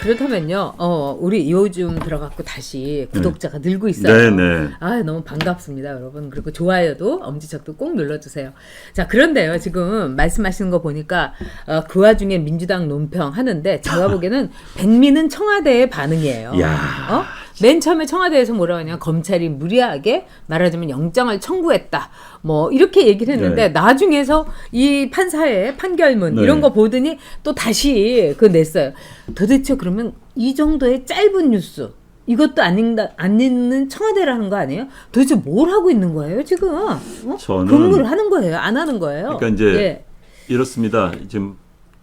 그렇다면요. 어, 우리 요즘 들어갔고 다시 구독자가 늘고 있어요. 네, 네. 아, 너무 반갑습니다, 여러분. 그리고 좋아요도 엄지척도 꼭 눌러주세요. 자, 그런데요, 지금 말씀하시는 거 보니까 어, 그 와중에 민주당 논평 하는데 제가 보기에는 백미는 청와대의 반응이에요. 야. 어? 맨 처음에 청와대에서 뭐라고 하냐 검찰이 무리하게 말하자면 영장을 청구했다 뭐 이렇게 얘기를 했는데 네. 나중에서 이 판사의 판결문 네. 이런 거 보더니 또 다시 그 냈어요 도대체 그러면 이 정도의 짧은 뉴스 이것도 안 읽다 안 읽는 청와대라는 거 아니에요? 도대체 뭘 하고 있는 거예요 지금? 어? 저는- 근무를 하는 거예요? 안 하는 거예요? 그러니까 이제 예. 이렇습니다. 지금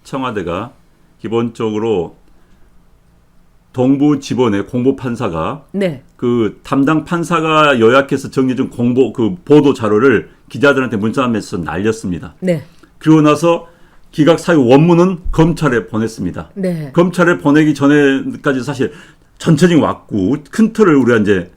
청와대가 기본적으로 동부 지번의 공보 판사가 네. 그 담당 판사가 요약해서 정리해준 공보 그 보도 자료를 기자들한테 문자하면서 날렸습니다. 네. 그리고 나서 기각 사유 원문은 검찰에 보냈습니다. 네. 검찰에 보내기 전에까지 사실 전체적인 왔고 큰 틀을 우리가 이제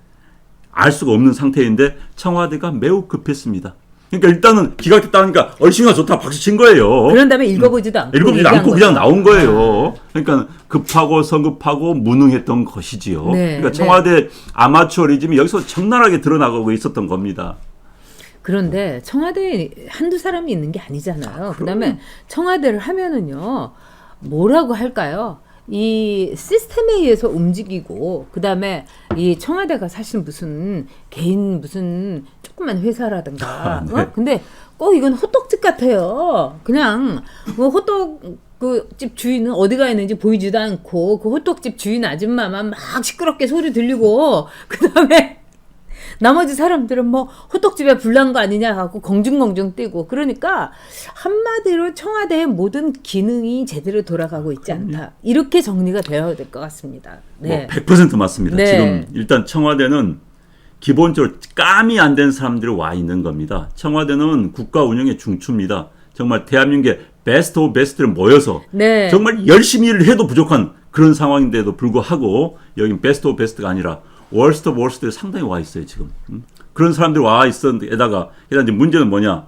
알 수가 없는 상태인데 청와대가 매우 급했습니다. 그러니까 일단은 기각 됐다 하니까 얼씨가 좋다 박수 친 거예요. 그런 다음에 읽어보지도 않고 읽어보지 않고. 그냥 나온 거예요. 그러니까 급하고 성급하고 무능했던 것이지요. 네, 그러니까 네. 청와대 아마추어리즘이 여기서 적나라하게 드러나고 있었던 겁니다. 그런데 청와대에 한두 사람이 있는 게 아니잖아요. 그다음에 청와대를 하면은요. 뭐라고 할까요? 이 시스템에 의해서 움직이고 그다음에 이 청와대가 사실 무슨 개인 무슨 조그만 회사라든가 아, 네. 어? 근데 꼭 이건 호떡집 같아요. 그냥 뭐 호떡 그 집 주인은 어디가 있는지 보이지도 않고 그 호떡집 주인 아줌마만 막 시끄럽게 소리 들리고 그다음에 나머지 사람들은 뭐 호떡집에 불난 거 아니냐 하고 공중공중 뛰고 그러니까 한마디로 청와대의 모든 기능이 제대로 돌아가고 있지 않다 이렇게 정리가 되어야 될 것 같습니다. 네. 뭐100% 맞습니다. 네. 지금 일단 청와대는 기본적으로 감이 안 된 사람들이 와 있는 겁니다. 청와대는 국가 운영의 중추입니다. 정말 대한민국의 베스트 오브 베스트를 모여서 네. 정말 열심히 일을 해도 부족한 그런 상황인데도 불구하고 여긴 베스트 오브 베스트가 아니라 월스트 월스트에 상당히 와 있어요 지금. 음? 그런 사람들이 와 있었는데다가 게다가 이제 문제는 뭐냐?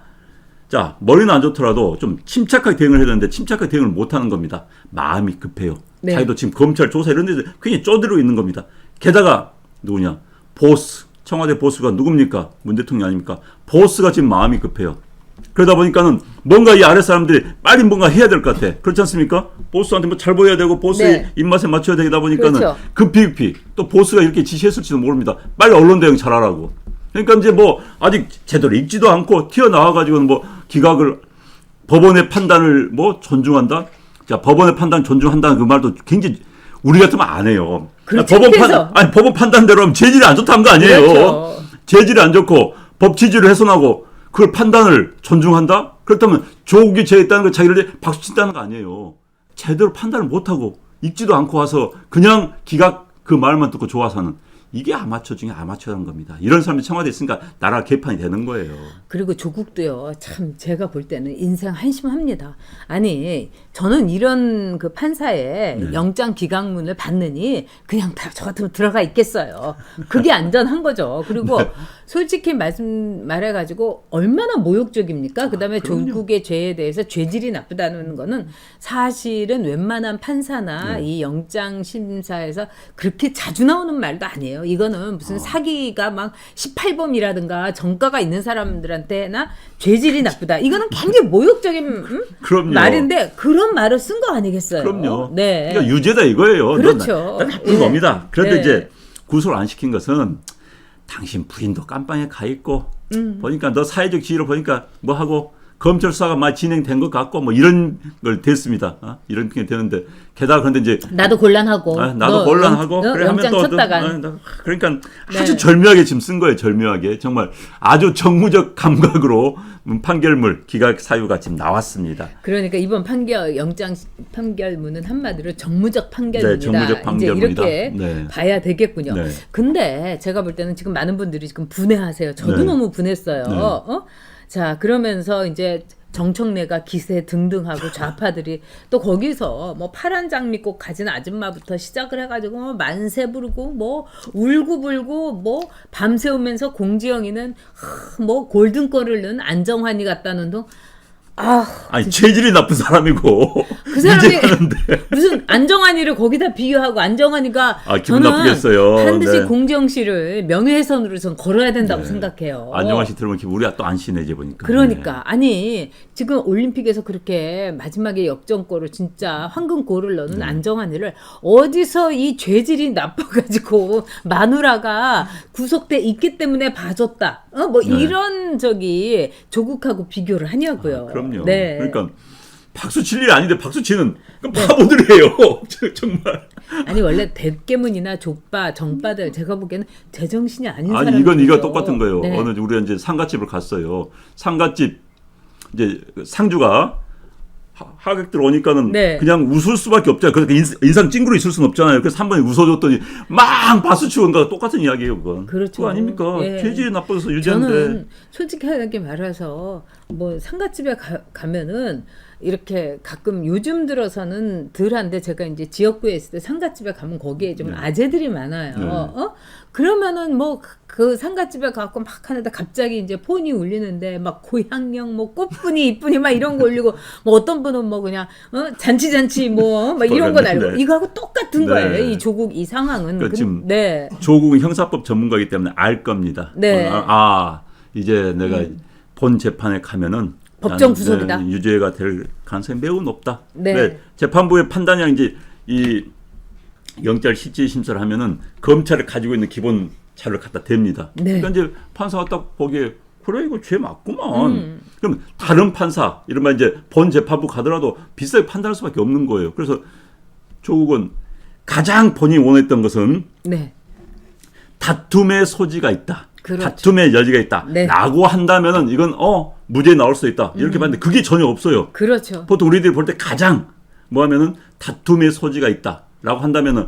자 머리는 안 좋더라도 좀 침착하게 대응을 해야 되는데 침착하게 대응을 못 하는 겁니다. 마음이 급해요. 네. 자기도 지금 검찰 조사 이런 데서 괜히 쪼들고 있는 겁니다. 게다가 누구냐? 보스 청와대 보스가 누굽니까? 문 대통령 아닙니까? 보스가 지금 마음이 급해요. 그러다 보니까는 뭔가 이 아래 사람들이 빨리 뭔가 해야 될 것 같아. 그렇지 않습니까? 보스한테 뭐 잘 보여야 되고 보스의 네. 입맛에 맞춰야 되다 보니까는 그렇죠. 급히 급히 또 보스가 이렇게 지시했을지도 모릅니다. 빨리 언론 대응 잘하라고. 그러니까 이제 뭐 아직 제대로 읽지도 않고 튀어나와 가지고는 뭐 기각을 법원의 판단을 뭐 존중한다. 자 법원의 판단 존중한다는 그 말도 굉장히 우리 같으면 안 해요. 그렇죠. 법원 그래서. 판 아니 법원 판단대로 하면 재질이 안 좋다는 거 아니에요. 그렇죠. 재질이 안 좋고 법 취지를 훼손하고 그걸 판단을 존중한다? 그렇다면 조국이 죄했다는 걸 자기를 박수 친다는 거 아니에요. 제대로 판단을 못하고 읽지도 않고 와서 그냥 기각 그 말만 듣고 좋아서 하는 이게 아마추어 중에 아마추어라는 겁니다. 이런 사람이 청와대에 있으니까 나라 개판이 되는 거예요. 그리고 조국도요. 참 제가 볼 때는 인생 한심합니다. 아니 저는 이런 그 판사의 네. 영장 기각문을 받느니 그냥 다 저 같으면 들어가 있겠어요. 그게 안전한 거죠. 그리고 네. 솔직히 말씀 말해가지고 얼마나 모욕적입니까? 그다음에 아. 조국의 죄에 대해서 죄질이 나쁘다는 거는 사실은 웬만한 판사나 네. 이 영장 심사에서 그렇게 자주 나오는 말도 아니에요. 이거는 무슨 사기가 막 18범이라든가 정가가 있는 사람들한테나 죄질이 나쁘다. 이거는 굉장히 모욕적인 음? 그럼요. 말인데 그런 말을 쓴 거 아니겠어요? 그럼요. 네. 그러니까 유죄다 이거예요. 그렇죠. 너 나- 나쁜 예. 놈이다. 그런데 네. 이제 구속을 안 시킨 것은 당신 부인도 깜빵에 가 있고 음. 보니까 너 사회적 지위로 보니까 뭐 하고 검찰 수사가 많이 진행된 것 같고 뭐 이런 걸 됐습니다. 어? 이런 게 되는데 게다가 그런데 이제 나도 곤란하고 아, 나도 너 곤란하고 영, 그래 하면 또 아, 나- 그러니까 네. 아주 절묘하게 지금 쓴 거예요. 절묘하게 정말 아주 정무적 감각으로 판결물 기각 사유가 지금 나왔습니다. 그러니까 이번 판결 영장 판결문은 한마디로 정무적 판결문이다. 네, 정무적 판결문이다. 이제 이렇게 네. 봐야 되겠군요. 네. 근데 제가 볼 때는 지금 많은 분들이 지금 분해하세요. 저도 네. 너무 분했어요. 네. 어? 자 그러면서 이제 정청래가 기세 등등하고 좌파들이 또 거기서 뭐 파란 장미꽃 가진 아줌마부터 시작을 해가지고 뭐 만세 부르고 뭐 울고불고 뭐 밤새우면서 공지영이는 하, 뭐 골든거를 넣은 안정환이 같다는 둥 아, 아니 체질이 나쁜 사람이고 그 사람이 무슨 안정환이를 거기다 비교하고 안정환이가 아, 기분 저는 나쁘겠어요. 반드시 네. 공정시를 명예훼손으로 전 걸어야 된다고 네. 생각해요. 안정환 씨 들으면 우리가 또 안심해 이제 보니까. 그러니까 아니 지금 올림픽에서 그렇게 마지막에 역전골을 진짜 황금골을 넣는 네. 안정환이를 어디서 이 죄질이 나빠가지고 마누라가 구속돼 있기 때문에 봐줬다. 어 뭐 네. 이런 저기 조국하고 비교를 하냐고요. 아, 그럼요. 네. 그러니까 박수 칠 일이 아닌데 박수 치는 그 바보들이에요. 정말. 아니 원래 대깨문이나 족바, 정바들 제가 보기에는 제정신이 아닌 아니 이건 이거 똑같은 거예요. 네. 어느 우리가 이제 상가집을 갔어요. 상가집 이제 상주가 하- 하객들 오니까는 네. 그냥 웃을 수밖에 없잖아요. 그러니까 인- 인상 찡그러 있을 수는 없잖아요. 그래서 한 번에 웃어줬더니 막 박수 치고 온가 똑같은 이야기예요. 그건. 그렇죠. 그거 아닙니까? 예. 죄질이 나빠서 유죄인데. 저는 솔직하게 말해서 뭐 상가집에 가, 가면은 이렇게 가끔 요즘 들어서는 덜한데 제가 이제 지역구에 있을 때 상가집에 가면 거기에 좀 네. 아재들이 많아요. 네. 어? 그러면은 뭐 그 상가집에 가고 막 하는데 갑자기 이제 폰이 울리는데 막 고향령 뭐 꽃분이 이쁜이 막 이런 거 울리고 뭐 어떤 분은 뭐 그냥 어? 잔치 잔치 뭐 막 이런 거 네, 날고 네. 이거하고 똑같은 네. 거예요. 이 조국 이 상황은. 그러니까 근- 지금 네. 조국은 형사법 전문가이기 때문에 알 겁니다. 네. 아, 아, 이제 내가 본 재판에 가면은 법정 구속이다. 네, 유죄가 될 가능성이 매우 높다. 네. 재판부의 판단이 이제 이 영장 실질 심사를 하면은 검찰이 가지고 있는 기본 자료를 갖다 댑니다. 네. 그러니까 이제 판사가 딱 보기에 그래 이거 죄 맞구만. 음. 그럼 다른 판사 이른바 이제 본 재판부 가더라도 비슷하게 판단할 수밖에 없는 거예요. 그래서 조국은 가장 본인이 원했던 것은 네. 다툼의 소지가 있다. 그렇죠. 다툼의 여지가 있다. 네. 음. 라고 한다면은 이건 어 무죄 나올 수 있다. 이렇게 봤는데 그게 전혀 없어요. 그렇죠. 보통 우리들이 볼 때 가장 뭐 하면은 다툼의 소지가 있다라고 한다면은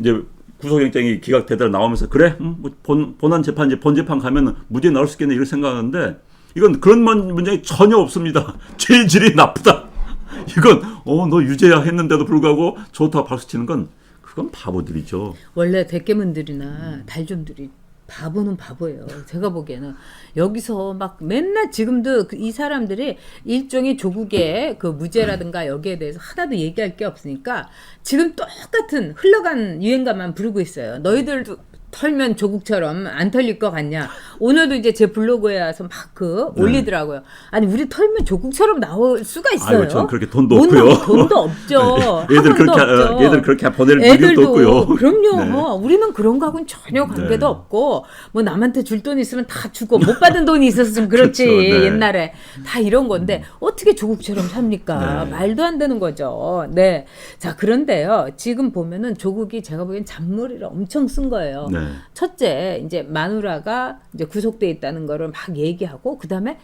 이제 구속영장이 기각되더라 나오면서 그래 음, 뭐 본, 본안 재판 이제 본 재판 가면은 무죄 나올 수 있겠네 이렇게 생각하는데 이건 그런 문- 문장이 전혀 없습니다. 죄질이 나쁘다. 이건 어 너 유죄야 했는데도 불구하고 좋다고 박수 치는 건 그건 바보들이죠. 원래 대깨문들이나 달좀들이 바보는 바보예요. 제가 보기에는 여기서 막 맨날 지금도 그이 사람들이 일종의 조국의 그 무죄라든가 여기에 대해서 하나도 얘기할 게 없으니까 지금 똑같은 흘러간 유행가만 부르고 있어요. 너희들도 털면 조국처럼 안 털릴 것 같냐? 오늘도 이제 제 블로그에 와서 막그 네. 올리더라고요. 아니 우리 털면 조국처럼 나올 수가 있어요. 아이고 전 그렇게 돈도 못 없고요. 돈도 없죠. 얘들 학원도 그렇게 하- 없죠. 얘들 그렇게 보낼 애들도 없고요. 그럼요. 네. 뭐 우리는 그런 거하고는 전혀 관계도 네. 없고 뭐 남한테 줄 돈 있으면 다 주고 못 받은 돈이 있었으면 그렇지 그렇죠. 네. 옛날에 다 이런 건데 어떻게 조국처럼 삽니까? 네. 말도 안 되는 거죠. 네. 자 그런데요 지금 보면은 조국이 제가 보기엔 잔머리를 엄청 쓴 거예요. 네. 첫째 이제 마누라가 이제 구속돼 있다는 거를 막 얘기하고 그 다음에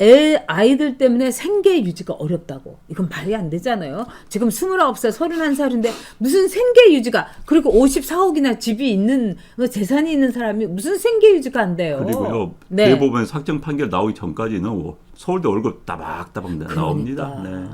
애 아이들 때문에 생계 유지가 어렵다고 이건 말이 안 되잖아요. 지금 29살, 31살인데 무슨 생계 유지가 그리고 54억이나 집이 있는 뭐 재산이 있는 사람이 무슨 생계 유지가 안 돼요. 그리고요 네. 대법원 확정 판결 나오기 전까지는 뭐 서울대 월급 따박따박 나옵니다. 그러니까. 네.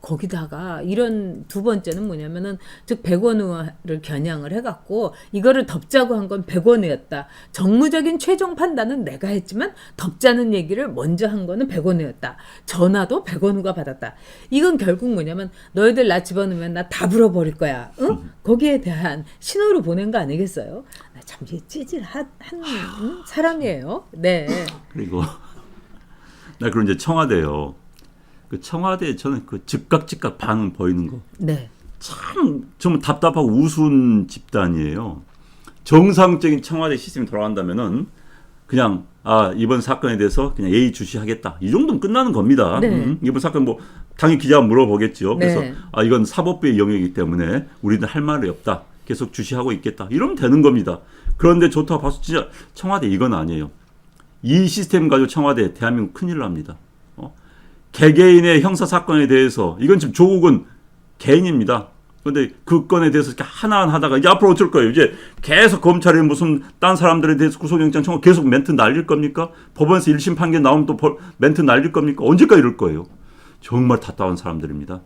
거기다가 이런 두 번째는 뭐냐면은 즉 백원우를 겨냥을 해갖고 이거를 덮자고 한건 백원우였다. 정무적인 최종 판단은 내가 했지만 덮자는 얘기를 먼저 한 거는 백원우였다. 전화도 백원우가 받았다. 이건 결국 뭐냐면 너희들 나 집어넣으면 나 다 불어버릴 거야. 응? 거기에 대한 신호를 보낸 거 아니겠어요? 나 참 찌질한 한, 응? 사람이에요. 네. 그리고 나 그럼 이제 청와대요. 그 청와대 저는 그 즉각 즉각 반응 보이는 거. 네. 참 정말 답답하고 우스운 집단이에요. 정상적인 청와대 시스템이 돌아간다면은 그냥 아 이번 사건에 대해서 그냥 예의 주시하겠다 이 정도면 끝나는 겁니다. 네. 음, 이번 사건 뭐 당연히 기자가 물어보겠죠. 그래서 네. 아 이건 사법부의 영역이기 때문에 우리는 할 말이 없다. 계속 주시하고 있겠다. 이러면 되는 겁니다. 그런데 좋다 박수 진짜 청와대 이건 아니에요. 이 시스템 가지고 청와대 대한민국 큰일 납니다. 어? 개개인의 형사 사건에 대해서 이건 지금 조국은 개인입니다. 그런데 그 건에 대해서 이렇게 하나하나 하다가 이제 앞으로 어쩔 거예요. 이제 계속 검찰이 무슨 딴 사람들에 대해서 구속영장 청구 계속 멘트 날릴 겁니까? 법원에서 1심 판결 나오면 또 벌- 멘트 날릴 겁니까? 언제까지 이럴 거예요? 정말 답답한 사람들입니다.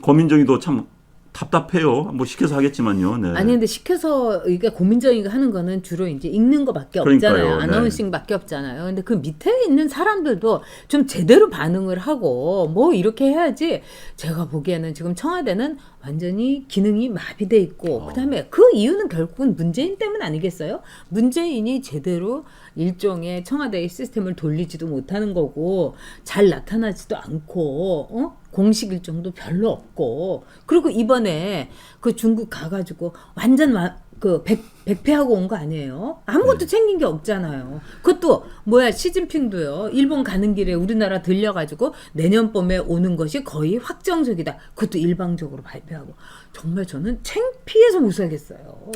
고민정의도 참 답답해요. 뭐 시켜서 하겠지만요. 네. 아니 근데 시켜서 이게 고민정이가 하는 거는 주로 이제 읽는 거밖에 그러니까요. 없잖아요. 네. 아나운싱밖에 없잖아요. 근데 그 밑에 있는 사람들도 좀 제대로 반응을 하고 뭐 이렇게 해야지 제가 보기에는 지금 청와대는 완전히 기능이 마비돼 있고 어. 그다음에 그 이유는 결국은 문재인 때문 아니겠어요? 문재인이 제대로 일종의 청와대의 시스템을 돌리지도 못하는 거고 잘 나타나지도 않고 어? 공식 일정도 별로 없고 그리고 이번에 그 중국 가가지고 완전 와, 그 백, 백패하고 온 거 아니에요? 아무것도 챙긴 게 없잖아요. 그것도 뭐야 시진핑도요. 일본 가는 길에 우리나라 들려가지고 내년 봄에 오는 것이 거의 확정적이다. 그것도 일방적으로 발표하고 정말 저는 창피해서 못 살겠어요.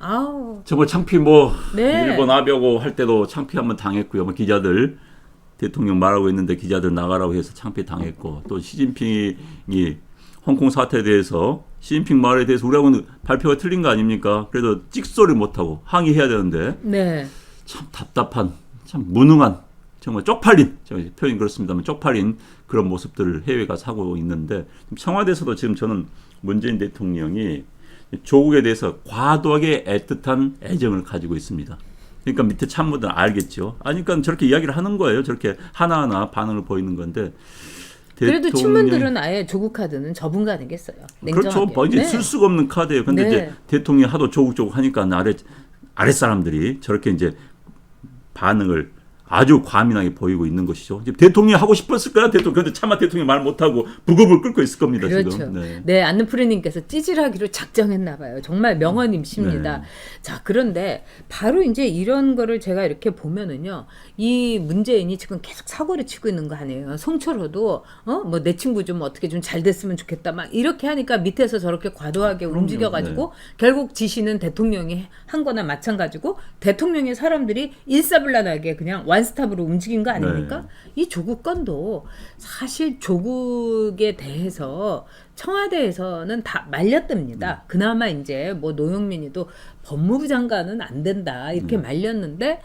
아우 정말 창피 뭐 네. 일본 아벼고 할 때도 창피 한번 당했고요. 뭐 기자들 대통령 말하고 있는데 기자들 나가라고 해서 창피 당했고 또 시진핑이 홍콩 사태에 대해서 시진핑 말에 대해서 우리하고는 발표가 틀린 거 아닙니까? 그래도 찍소리 못하고 항의해야 되는데 네. 참 답답한 참 무능한 정말 쪽팔린 표현 그렇습니다만 쪽팔린 그런 모습들을 해외가 사고 있는데 청와대에서도 지금 저는 문재인 대통령이 조국에 대해서 과도하게 애틋한 애정을 가지고 있습니다. 그러니까 밑에 참모들은 알겠죠. 아니, 그러니까 저렇게 이야기를 하는 거예요. 저렇게 하나하나 반응을 보이는 건데. 그래도 친문들은 아예 조국 카드는 접은 거 아니겠어요? 냉정하게. 그렇죠. 뭐 이제 네. 쓸 수가 없는 카드예요. 근데 네. 이제 대통령이 하도 조국 조국 하니까 아래 아래 사람들이 저렇게 이제 반응을 아주 과민하게 보이고 있는 것이죠. 이제 대통령이 하고 싶었을 거야. 대통령 그런데 차마 대통령이 말 못하고 부급을 끓고 있을 겁니다. 그렇죠. 지금. 네. 네, 안느프리님께서 찌질하기로 작정했나 봐요. 정말 명언임십니다. 네. 자, 그런데 바로 이제 이런 거를 제가 이렇게 보면은요, 이 문재인이 지금 계속 사고를 치고 있는 거 아니에요. 송철호도 어, 뭐 내 친구 좀 어떻게 좀 잘 됐으면 좋겠다, 막 이렇게 하니까 밑에서 저렇게 과도하게 그럼요. 움직여가지고 결국 지시는 대통령이 한 거나 마찬가지고 대통령의 사람들이 일사불란하게 그냥 완 스탑으로 움직인 거 아닙니까? 네. 이 조국 건도 사실 조국에 대해서 청와대에서는 다 음. 말렸답니다. 그나마 이제 뭐 노영민이도 법무부 장관은 안 된다 이렇게 음. 말렸는데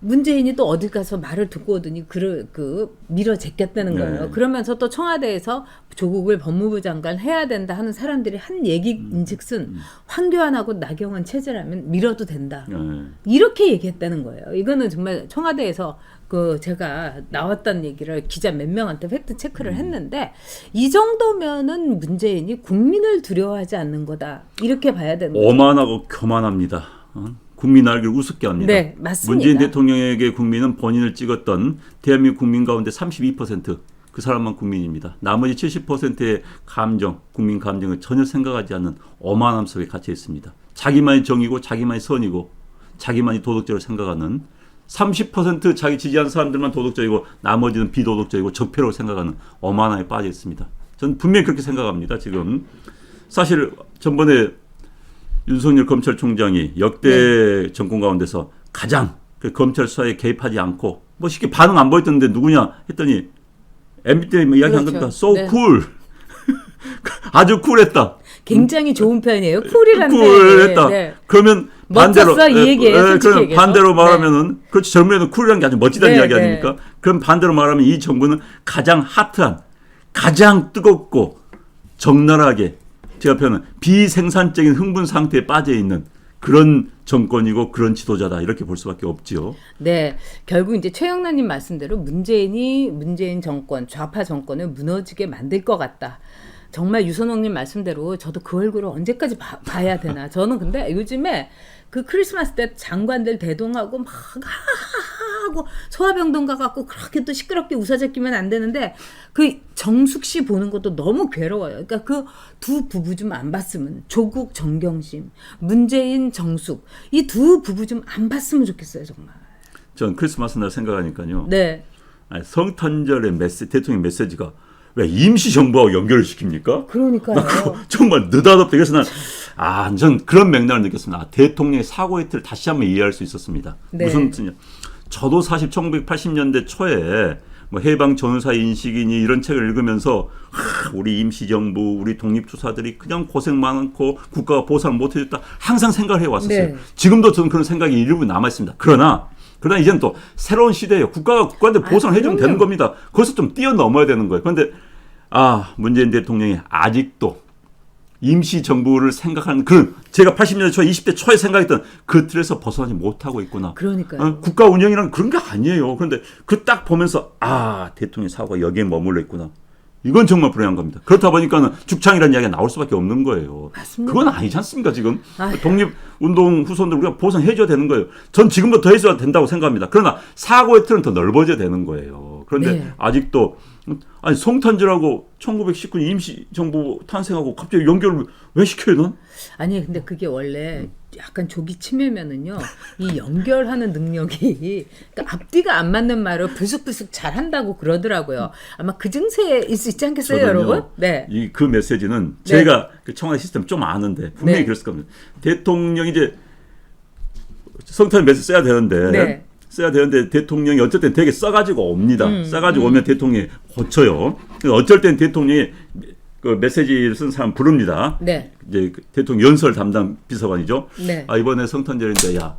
문재인이 또 어디 가서 말을 듣고 오더니 그, 그 밀어 제꼈다는 네. 거예요. 그러면서 또 청와대에서 조국을 법무부 장관 해야 된다 하는 사람들이 한 얘기인즉슨 음. 황교안하고 나경원 체제라면 밀어도 된다. 네. 이렇게 얘기했다는 거예요. 이거는 정말 청와대에서 그 제가 나왔던 얘기를 기자 몇 명한테 팩트 체크를 음. 했는데 이 정도면은 문재인이 국민을 두려워하지 않는 거다 이렇게 봐야 되는 거죠. 오만하고 교만합니다. 어? 국민 알기를 우습게 합니다. 네, 맞습니다. 문재인 대통령에게 국민은 본인을 찍었던 대한민국 국민 가운데 32%그 사람만 국민입니다. 나머지 70%의 감정, 국민 감정을 전혀 생각하지 않는 오만함 속에 갇혀 있습니다. 자기만이 정이고 자기만이 선이고 자기만이 도덕적으로 생각하는 30% 자기 지지하는 사람들만 도덕적이고 나머지는 비도덕적이고 적폐라고 생각하는 오만함에 빠져 있습니다. 저는 분명히 그렇게 생각합니다. 지금 사실 전번에 윤석열 검찰총장이 역대 정권 가운데서 가장 그 검찰 수사에 개입하지 않고 뭐 쉽게 반응 안 보였던데 누구냐 했더니 MB 때 이야기한 그렇죠. 겁니다. So 네. cool. 아주 쿨했다. 굉장히 좋은 표현이에요. 쿨이라는 쿨했다. 표현이. 네. 그러면 반대로 이 예, 얘기예요, 예, 솔직히 그럼. 반대로 말하면은 그렇지 젊은이는 쿨이라는 게 아주 멋지다는 네, 이야기 네. 아닙니까? 그럼 반대로 말하면 이 정부는 가장 핫한 가장 뜨겁고 적나라하게 제가 표현은 비생산적인 흥분 상태에 빠져 있는 그런 정권이고 그런 지도자다 이렇게 볼 수밖에 없지요. 네, 결국 이제 최영란님 말씀대로 문재인이 문재인 정권 좌파 정권을 무너지게 만들 것 같다. 정말 유선홍님 말씀대로 저도 그 얼굴을 언제까지 봐, 봐야 되나. 저는 근데 요즘에 그 크리스마스 때 장관들 대동하고 막 하 고 소화병동 가갖고 그렇게 또 시끄럽게 웃어제끼면 안 되는데 그 정숙 씨 보는 것도 너무 괴로워요. 그러니까 그 두 부부 좀 안 봤으면 조국 정경심, 문재인 정숙 이 두 부부 좀 안 봤으면 좋겠어요 정말. 전 크리스마스 날 생각하니까요. 네. 아니, 성탄절의 메시 대통령 메시지가 왜 임시 정부하고 연결을 시킵니까? 그러니까요. 정말 느닷없다. 그래서 난, 아, 전 그런 맥락을 느꼈습니다. 아, 대통령의 사고의 틀을 다시 한번 이해할 수 있었습니다. 네. 무슨 뜻이냐. 저도 사실 1980년대 초에 뭐 해방 전후사 인식이니 이런 책을 읽으면서 하, 우리 임시정부, 우리 독립투사들이 그냥 고생 많고 국가가 보상을 못 해줬다 항상 생각을 해왔었어요. 네. 지금도 저는 그런 생각이 일부 남아 있습니다. 그러나 그러나 이제는 또 새로운 시대예요. 국가가 국가한테 보상을 해주면 그럼요. 되는 겁니다. 거기서 좀 뛰어넘어야 되는 거예요. 그런데 아 문재인 대통령이 아직도 임시 정부를 생각하는 그 제가 80년대 초 20대 초에 생각했던 그 틀에서 벗어나지 못하고 있구나. 그러니까요. 어, 국가 운영이란 그런 게 아니에요. 그런데 그 딱 보면서 아 대통령 사고가 여기에 머물러 있구나. 이건 정말 불행한 겁니다. 그렇다 보니까는 죽창이라는 이야기가 나올 수밖에 없는 거예요. 맞습니다. 그건 아니지 않습니까 지금 아휴. 독립운동 후손들 우리가 보상해줘야 되는 거예요. 전 지금부터 더 해줘야 된다고 생각합니다. 그러나 사고의 틀은 더 넓어져야 되는 거예요. 그런데 네. 아직도 아니 송탄지라고 1919년 임시정부 탄생하고 갑자기 연결을 왜 시켜요 넌? 아니 근데 그게 원래 약간 조기 치매면은요 이 연결하는 능력이 그러니까 앞뒤가 안 맞는 말을 부숙부숙 잘 한다고 그러더라고요. 아마 그 증세일 수 있지 않겠어요, 저는요, 여러분? 네. 이 그 메시지는 네. 제가 그 청와대 시스템 좀 아는데 분명히 네. 그랬을 겁니다. 대통령이 이제 성탄 메시지 써야 되는데 네. 써야 되는데 대통령이 어쩔 땐 되게 써가지고 옵니다. 음, 써가지고 오면 대통령이 고쳐요. 어쩔 땐 대통령이 그 메시지를 쓴 사람 부릅니다. 네. 이제 그 대통령 연설 담당 비서관이죠. 네. 아 이번에 성탄절인데 야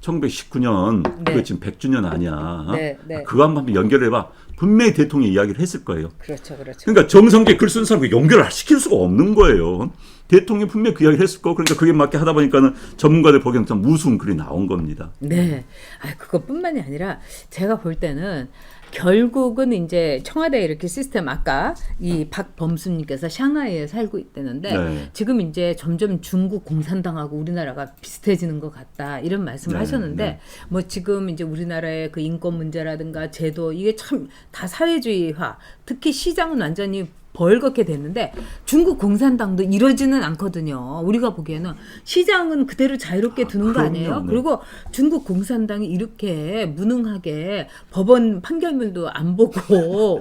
1919년 네. 그거 지금 100주년 아니야. 네, 네. 그거 한번 연결해봐. 분명히 대통령이 이야기를 했을 거예요. 그렇죠, 그렇죠. 그러니까 정성계 글 쓴 사람을 연결을 시킬 수가 없는 거예요. 대통령이 분명히 그 이야기를 했을 거고 그러니까 그게 맞게 하다 보니까는 전문가들 보기에는 좀 무수한 글이 나온 겁니다. 네. 아, 그것뿐만이 아니라 제가 볼 때는 결국은 이제 청와대 이렇게 시스템 아까 이 박범수님께서 샹하이에 살고 있다는데 네. 지금 이제 점점 중국 공산당하고 우리나라가 비슷해지는 것 같다 이런 말씀을 네, 하셨는데 네. 뭐 지금 이제 우리나라의 그 인권 문제라든가 제도 이게 참 다 사회주의화 특히 시장은 완전히 벌겋게 됐는데 중국 공산당도 이러지는 않거든요. 우리가 보기에는 시장은 그대로 자유롭게 두는 거 그럼요. 아니에요? 네. 그리고 중국 공산당이 이렇게 무능하게 법원 판결문도 안 보고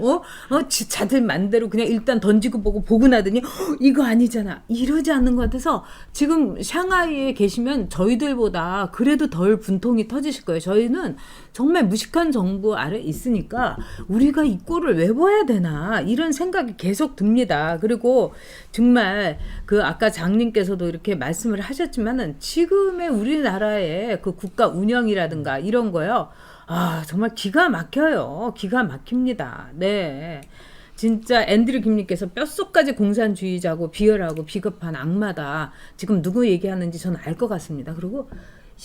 어? 어? 지- 자들 만대로 그냥 일단 던지고 보고 보고 나더니 "헉, 이거 아니잖아 이러지 않는 것 같아서 지금 샹하이에 계시면 저희들보다 그래도 덜 분통이 터지실 거예요. 저희는 정말 무식한 정부 아래 있으니까 우리가 이 꼴을 왜 봐야 되나 이런 생각이 계속 듭니다. 그리고 정말 그 아까 장님께서도 이렇게 말씀을 하셨지만은 지금의 우리나라의 그 국가 운영이라든가 이런 거요. 아, 정말 기가 막혀요. 기가 막힙니다. 네. 진짜 앤드류 김님께서 뼛속까지 공산주의자고 비열하고 비겁한 악마다. 지금 누구 얘기하는지 저는 알 것 같습니다. 그리고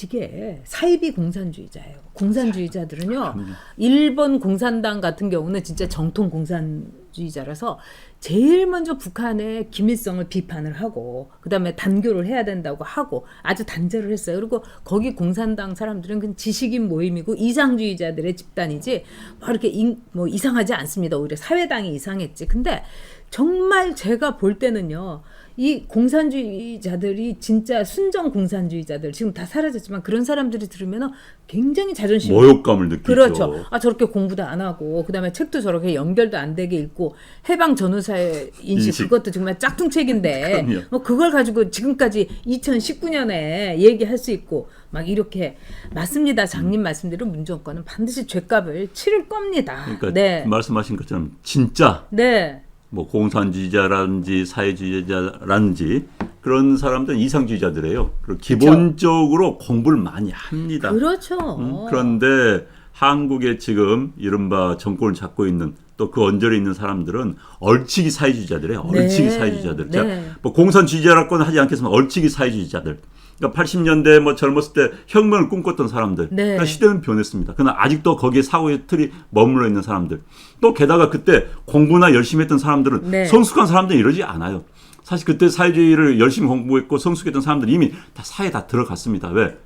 이게 사이비 공산주의자예요. 공산주의자들은요. 일본 공산당 같은 경우는 진짜 정통 공산주의자라서 제일 먼저 북한의 김일성을 비판을 하고 그 다음에 단교를 해야 된다고 하고 아주 단절을 했어요. 그리고 거기 공산당 사람들은 그 지식인 모임이고 이상주의자들의 집단이지 뭐 이렇게 인- 뭐 이상하지 않습니다. 오히려 사회당이 이상했지. 근데 정말 제가 볼 때는요. 이 공산주의자들이 진짜 순정 공산주의자들 지금 다 사라졌지만 그런 사람들이 들으면 굉장히 자존심이 모욕감을 느끼죠. 그렇죠. 아 저렇게 공부도 안 하고 그다음에 책도 저렇게 연결도 안 되게 읽고 해방 전후사의 인식, 인식. 그것도 정말 짝퉁책인데. 어, 그걸 가지고 지금까지 2019년에 얘기할 수 있고 막 이렇게 맞습니다. 장님 말씀대로 문정권은 반드시 죄값을 치를 겁니다. 그러니까 네. 말씀하신 것처럼 진짜 네. 뭐 공산주의자라든지 사회주의자라든지 그런 사람들은 이상주의자들이에요. 그리고 기본적으로 공부를 많이 합니다. 그렇죠. 음, 그런데 한국에 지금 이른바 정권을 잡고 있는 또 그 언저리에 있는 사람들은 얼치기 사회주의자들이에요. 얼치기 네. 사회주의자들. 네. 자, 뭐 공산주의자라고는 하지 않겠지만 얼치기 사회주의자들. 그러니까 80년대 뭐 젊었을 때 혁명을 꿈꿨던 사람들. 네. 그러니까 시대는 변했습니다. 그러나 아직도 거기에 사고의 틀이 머물러 있는 사람들. 또 게다가 그때 공부나 열심히 했던 사람들은 네. 성숙한 사람들은 이러지 않아요. 사실 그때 사회주의를 열심히 공부했고 성숙했던 사람들이 이미 다 사회에 다 들어갔습니다. 왜?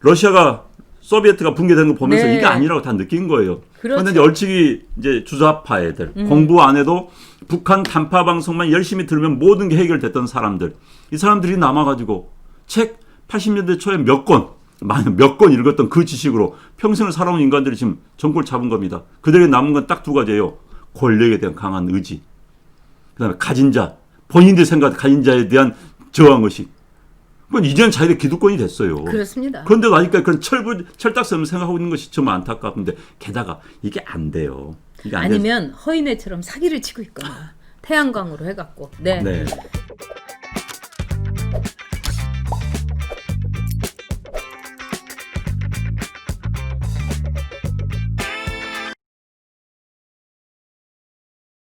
러시아가 소비에트가 붕괴되는 거 보면서 네. 이게 아니라고 다 느낀 거예요. 그렇죠. 음. 그런데 이제 얼치기 이제 주사파 애들 공부 안 해도 북한 단파 방송만 열심히 들으면 모든 게 해결됐던 사람들 이 사람들이 남아가지고 책 80년대 초에 몇 권, 몇 권 읽었던 그 지식으로 평생을 살아온 인간들이 지금 정권을 잡은 겁니다. 그들에게 남은 건 딱 두 가지예요. 권력에 대한 강한 의지. 그 다음에 가진 자, 본인들 생각 가진 자에 대한 저항 의식. 그건 이제는 자기들 기득권이 됐어요. 그렇습니다. 그런데 아직까지 그런 철부, 철딱선을 생각하고 있는 것이 정말 안타깝은데 게다가 이게 안 돼요. 이게 안 아니면 허인애처럼 사기를 치고 있거나 태양광으로 해갖고 네. 네.